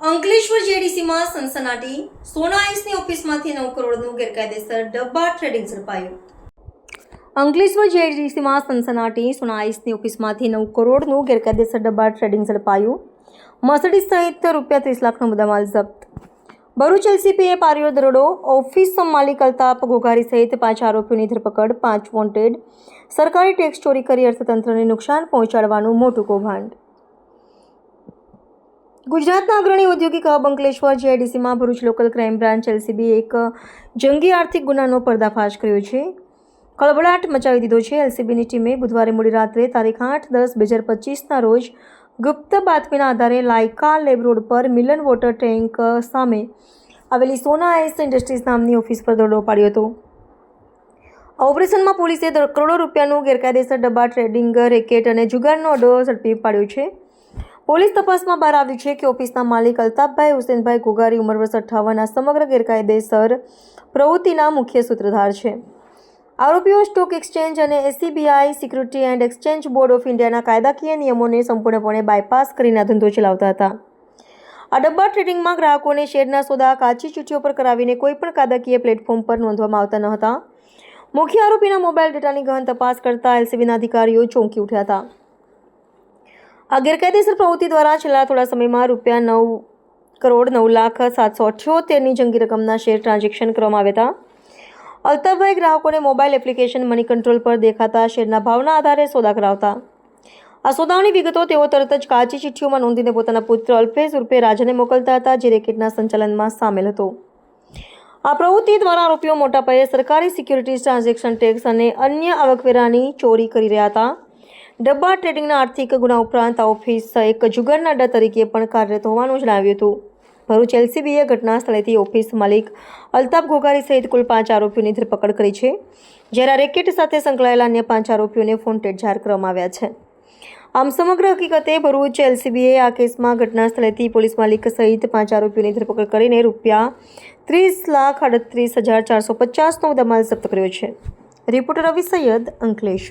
અંકલેશ્વર જેડીસીમાં સનસનાટી સોના આઈસની ઓફિસમાંથી નવ કરોડનું ગેરકાયદેસર ડબ્બા ટ્રેડિંગ ઝડપાયું. અંકલેશ્વર જેડીસીમાં સનસનાટી સોના આઈસની ઓફિસમાંથી નવ કરોડનું ગેરકાયદેસર ડબ્બા ટ્રેડિંગ ઝડપાયું. મર્સિડીઝ સહિત રૂપિયા ત્રીસ લાખનો મુદ્દામાલ જપ્ત. ભરૂચ એલસીપીએ પાર્યો દરોડો. ઓફિસ માલિક અલ્તાપ ઘોઘારી સહિત પાંચ આરોપીઓની ધરપકડ, પાંચ વોન્ટેડ. સરકારી ટેક્સ ચોરી કરી અર્થતંત્રને નુકસાન પહોંચાડવાનું મોટું કૌભાંડ. ગુજરાતના અગ્રણી ઔદ્યોગિક hub Ankleshwar જીઆઈડીસીમાં Bharuch local crime branch LCB એક જંગી આર્થિક ગુનાનો પર્દાફાશ કર્યો છે. ખળભળાટ મચાવી દીધો છે. એલસીબીની ટીમે બુધવારે મોડી રાત્રે તારીખ આઠ દસ બે હજાર પચીસના રોજ ગુપ્ત બાતમીના આધારે લાયકા લેબ રોડ પર મિલન વોટર ટેન્ક સામે આવેલી સોના આઈસ ઇન્ડસ્ટ્રીઝ નામની ઓફિસ પર દરોડો પાડ્યો હતો. આ ઓપરેશનમાં પોલીસે કરોડો રૂપિયાનું ગેરકાયદેસર ડબ્બા, ટ્રેડિંગ, રેકેટ અને જુગારનો અડો ઝડપી પાડ્યો છે. પોલીસ તપાસમાં બહાર આવ્યું છે કે ઓફિસના માલિક અલ્તાફભાઈ હુસેનભાઈ ગુગારી ઉંમર વર્ષ અઠ્ઠાવન આ સમગ્ર ગેરકાયદેસર પ્રવૃત્તિના મુખ્ય સૂત્રધાર છે. આરોપીઓ સ્ટોક એક્સચેન્જ અને SCBI, Security and Exchange Board of ઇન્ડિયાના કાયદાકીય નિયમોને સંપૂર્ણપણે બાયપાસ કરીને ધંધો ચલાવતા હતા. આ ડબ્બા ટ્રેડિંગમાં ગ્રાહકોને શેરના સોદા, કાચી ચીઠીઓ પર કરાવીને કોઈપણ કાયદાકીય પ્લેટફોર્મ પર નોંધવામાં આવતા ન હતા. મુખ્ય આરોપીના મોબાઈલ ડેટાની ગહન તપાસ કરતા એલસીબીના અધિકારીઓ ચોંકી ઉઠ્યા હતા. આ ગેરકાયદેસર પ્રવૃત્તિ દ્વારા છેલ્લા થોડા સમયમાં રૂપિયા નવ કરોડ નવ લાખ સાતસો અઠ્યોતેરની જંગી રકમના શેર ટ્રાન્ઝેક્શન કરવામાં આવ્યા હતા. અલ્તરભાઈ ગ્રાહકોને મોબાઈલ એપ્લિકેશન મની કંટ્રોલ પર દેખાતા શેરના ભાવના આધારે સોદા કરાવતા. આ સોદાઓની વિગતો તેઓ તરત જ કાચી ચિઠ્ઠીઓમાં નોંધીને પોતાના પુત્ર અલ્પેશ રૂપે રાજાને મોકલતા હતા, જે રેકેટના સંચાલનમાં સામેલ હતો. આ પ્રવૃત્તિ દ્વારા આરોપીઓ મોટા પાયે સરકારી સિક્યુરિટીઝ ટ્રાન્ઝેક્શન ટેક્સ અને અન્ય આવકવેરાની ચોરી કરી રહ્યા હતા. ડબ્બા ટ્રેડિંગના આર્થિક ગુના ઉપરાંત આ ઓફિસ એક જુગારના અડ્ડા તરીકે પણ કાર્યરત હોવાનું જણાવ્યું હતું. ભરૂચ એલસીબીએ ઘટના સ્થળેથી ઓફિસ માલિક અલ્તાફ ઘોઘારી સહિત કુલ પાંચ આરોપીઓની ધરપકડ કરી છે, જ્યારે રેકેટ સાથે સંકળાયેલા અન્ય પાંચ આરોપીઓને ફોન્ટેડ જાહેર કરવામાં આવ્યા છે. આમ સમગ્ર હકીકતે ભરૂચ એલસીબીએ આ કેસમાં ઘટના સ્થળેથી પોલીસ માલિક સહિત પાંચ આરોપીઓની ધરપકડ કરીને રૂપિયા ત્રીસ લાખ અડત્રીસ હજાર ચારસો પચાસનો દમાલ જપ્ત કર્યો છે. રિપોર્ટર રવિ સૈયદ અંકલેશ્વર